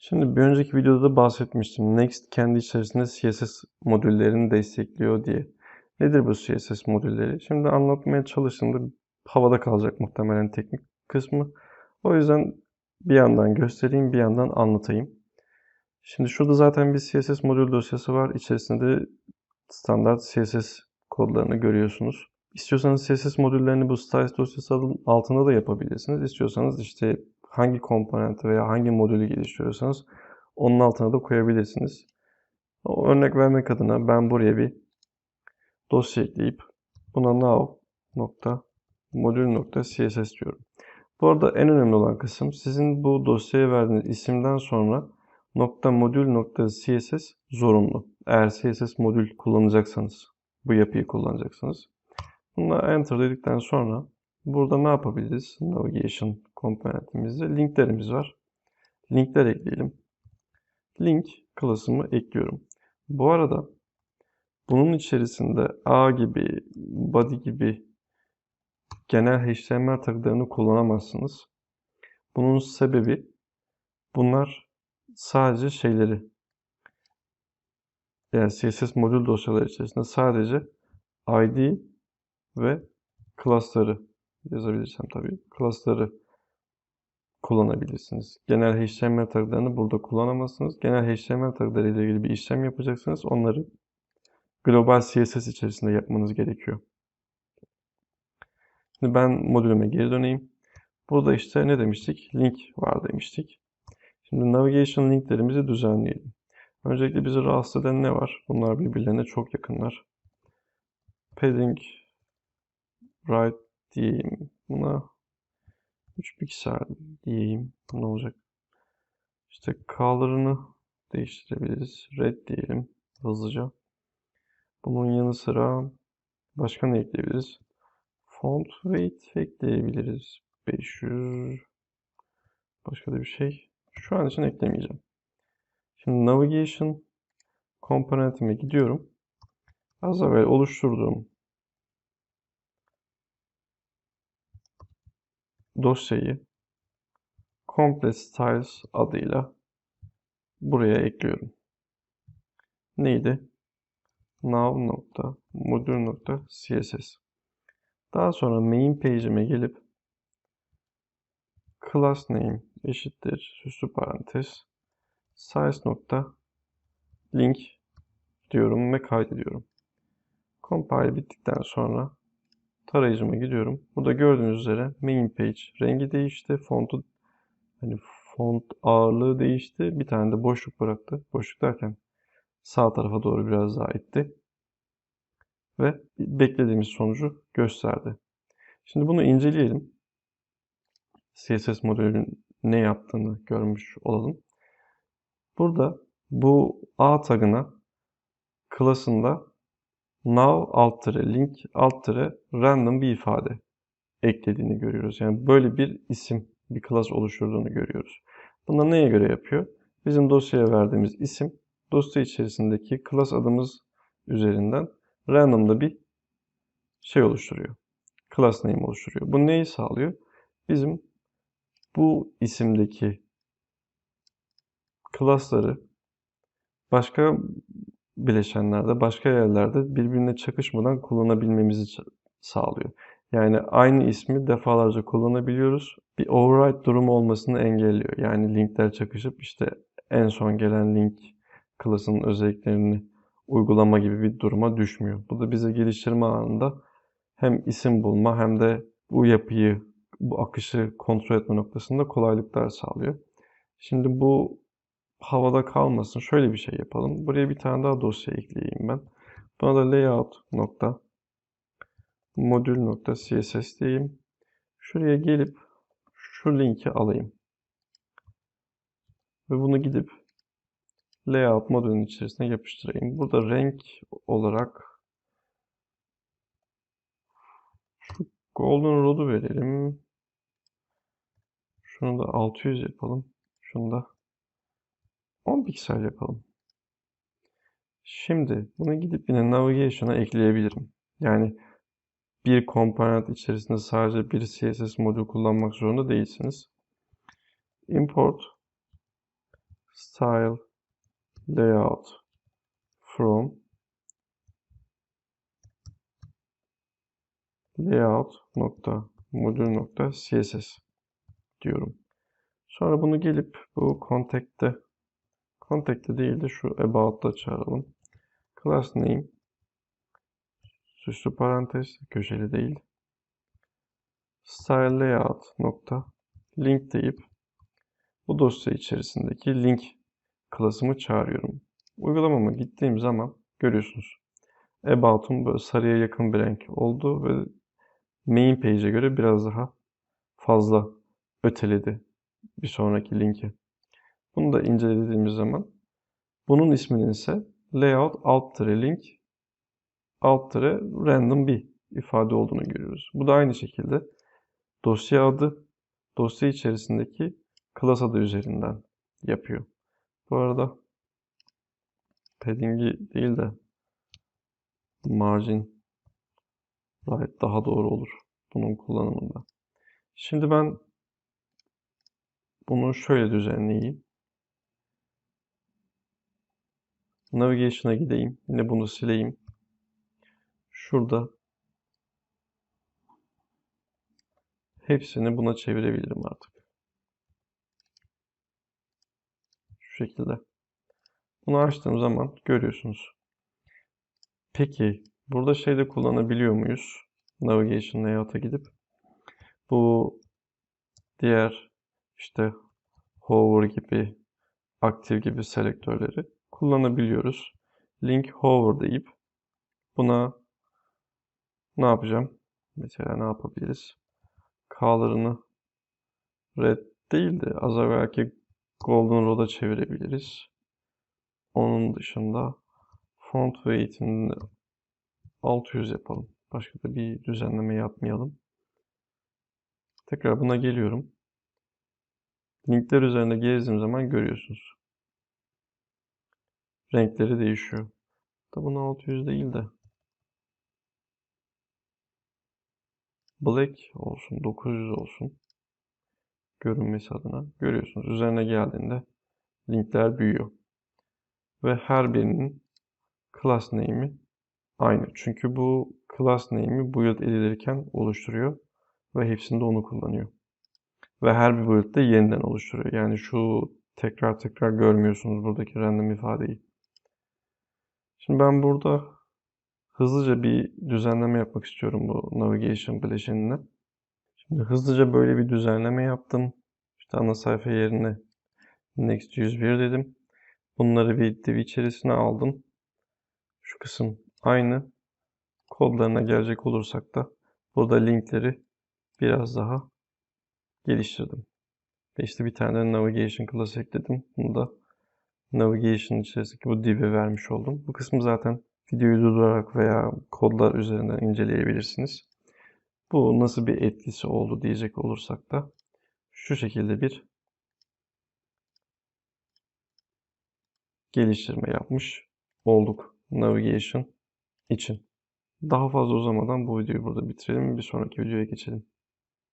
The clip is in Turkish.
Şimdi bir önceki videoda bahsetmiştim. Next kendi içerisinde CSS modüllerini destekliyor diye. Nedir bu CSS modülleri? Şimdi anlatmaya çalıştığımda havada kalacak muhtemelen teknik kısmı. O yüzden bir yandan göstereyim, bir yandan anlatayım. Şimdi şurada zaten bir CSS modül dosyası var. İçerisinde de standart CSS kodlarını görüyorsunuz. İstiyorsanız CSS modüllerini bu styles dosyası altında da yapabilirsiniz. İstiyorsanız işte hangi komponenti veya hangi modülü geliştiriyorsanız onun altına da koyabilirsiniz. O örnek vermek adına ben buraya bir dosya ekleyip buna now nokta modül nokta css diyorum. Bu arada en önemli olan kısım sizin bu dosyaya verdiğiniz isimden sonra nokta modül nokta css zorunlu. Eğer css modül kullanacaksanız bu yapıyı kullanacaksınız. Buna enter dedikten sonra burada ne yapabiliriz? Navigation komponentimizde linklerimiz var. Linkler ekleyelim. Link klasımı ekliyorum. Bu arada bunun içerisinde A gibi, body gibi genel HTML taglarını kullanamazsınız. Bunun sebebi bunlar sadece şeyleri yani CSS modül dosyaları içerisinde sadece ID ve class'ları yazabilirsem tabii class'ları kullanabilirsiniz. Genel HTML taglarını burada kullanamazsınız. Genel HTML tagları ile ilgili bir işlem yapacaksınız. Onları global CSS içerisinde yapmanız gerekiyor. Şimdi ben modülüme geri döneyim. Burada işte ne demiştik? Link var demiştik. Şimdi navigation linklerimizi düzenleyelim. Öncelikle bizi rahatsız eden ne var? Bunlar birbirlerine çok yakınlar. Padding right diyeyim. Buna 3 piksel diyeyim. Ne olacak? İşte color'ını değiştirebiliriz. Red diyelim hızlıca. Bunun yanı sıra başka ne ekleyebiliriz? Font weight ekleyebiliriz. 500 başka da bir şey. Şu an için eklemeyeceğim. Şimdi navigation komponentime gidiyorum. Az evvel oluşturduğum dosyayı Complete Styles adıyla buraya ekliyorum. Neydi? now.module.css Daha sonra main page'ime gelip class name eşittir süslü parantez size nokta link diyorum ve kaydediyorum. Compile bittikten sonra tarayıcıma gidiyorum. Burada gördüğünüz üzere main page rengi değişti. Fontu hani font ağırlığı değişti. Bir tane de boşluk bıraktı. Boşluk derken sağ tarafa doğru biraz daha itti. Ve beklediğimiz sonucu gösterdi. Şimdi bunu inceleyelim. CSS modülünün ne yaptığını görmüş olalım. Burada bu A tagına klasında now alt link alt random bir ifade eklediğini görüyoruz. Yani böyle bir isim, bir class oluşturduğunu görüyoruz. Bunlar neye göre yapıyor? Bizim dosyaya verdiğimiz isim dosya içerisindeki class adımız üzerinden random'da bir şey oluşturuyor. Class name oluşturuyor. Bu neyi sağlıyor? Bizim bu isimdeki class'ları başka bileşenlerde, başka yerlerde birbirine çakışmadan kullanabilmemizi sağlıyor. Yani aynı ismi defalarca kullanabiliyoruz. Bir override durumu olmasını engelliyor. Yani linkler çakışıp işte en son gelen link klasının özelliklerini uygulama gibi bir duruma düşmüyor. Bu da bize geliştirme anında hem isim bulma hem de bu yapıyı, bu akışı kontrol etme noktasında kolaylıklar sağlıyor. Şimdi bu havada kalmasın. Şöyle bir şey yapalım. Buraya bir tane daha dosya ekleyeyim ben. Buna da layout nokta modül nokta css diyeyim. Şuraya gelip şu linki alayım. Ve bunu gidip layout modülün içerisine yapıştırayım. Burada renk olarak şu golden rod'u verelim. Şunu da 600 yapalım. Şunu da 10 piksel yapalım. Şimdi bunu gidip yine navigation'a ekleyebilirim. Yani bir komponent içerisinde sadece bir CSS modül kullanmak zorunda değilsiniz. Import style layout from layout nokta modül nokta css diyorum. Sonra bunu gelip bu contact'te contact'te değil de şu about'ta çağıralım. Class name süslü parantez köşeli değil. Style layout nokta link deyip bu dosya içerisindeki link klasımı çağırıyorum. Uygulamama gittiğim zaman görüyorsunuz. About'un böyle sarıya yakın bir renk oldu ve main page'e göre biraz daha fazla öteledi bir sonraki linki. Bunu da incelediğimiz zaman bunun isminin ise layout alt link alt random bir ifade olduğunu görüyoruz. Bu da aynı şekilde dosya adı dosya içerisindeki class adı üzerinden yapıyor. Bu arada padding'i değil de margin right daha doğru olur bunun kullanımında. Şimdi ben bunu şöyle düzenleyeyim. Navigation'a gideyim. Yine bunu sileyim. Şurada hepsini buna çevirebilirim artık. Şu şekilde. Bunu açtığım zaman görüyorsunuz. Peki burada şey de kullanabiliyor muyuz? Navigation layout'a gidip bu diğer işte hover gibi, aktif gibi selektörleri kullanabiliyoruz. Link hover deyip buna ne yapacağım? Mesela ne yapabiliriz? Color'ını red değil de az evvelki golden rod'a çevirebiliriz. Onun dışında font weight'ini 600 yapalım. Başka da bir düzenleme yapmayalım. Tekrar buna geliyorum. Linkler üzerinde gezdiğim zaman görüyorsunuz. Renkleri değişiyor. Da bunu 600 değil de black olsun, 900 olsun. Görünmesi adına. Görüyorsunuz. Üzerine geldiğinde linkler büyüyor. Ve her birinin class name'i aynı. Çünkü bu class name'i build edilirken oluşturuyor ve hepsinde onu kullanıyor. Ve her bir build de yeniden oluşturuyor. Yani şu tekrar tekrar görmüyorsunuz buradaki random ifadeyi. Şimdi ben burada hızlıca bir düzenleme yapmak istiyorum bu navigation bileşenine. Şimdi hızlıca böyle bir düzenleme yaptım. İşte ana sayfa yerine next 101 dedim. Bunları bir div içerisine aldım. Şu kısım aynı. Kodlarına gelecek olursak da burada linkleri biraz daha geliştirdim. Ve işte bir tane navigation class ekledim. Bunu da navigation içerisindeki bu div'e vermiş oldum. Bu kısmı zaten videoyu durdurarak veya kodlar üzerinden inceleyebilirsiniz. Bu nasıl bir etkisi oldu diyecek olursak da şu şekilde bir geliştirme yapmış olduk navigation için. Daha fazla uzamadan bu videoyu burada bitirelim. Bir sonraki videoya geçelim.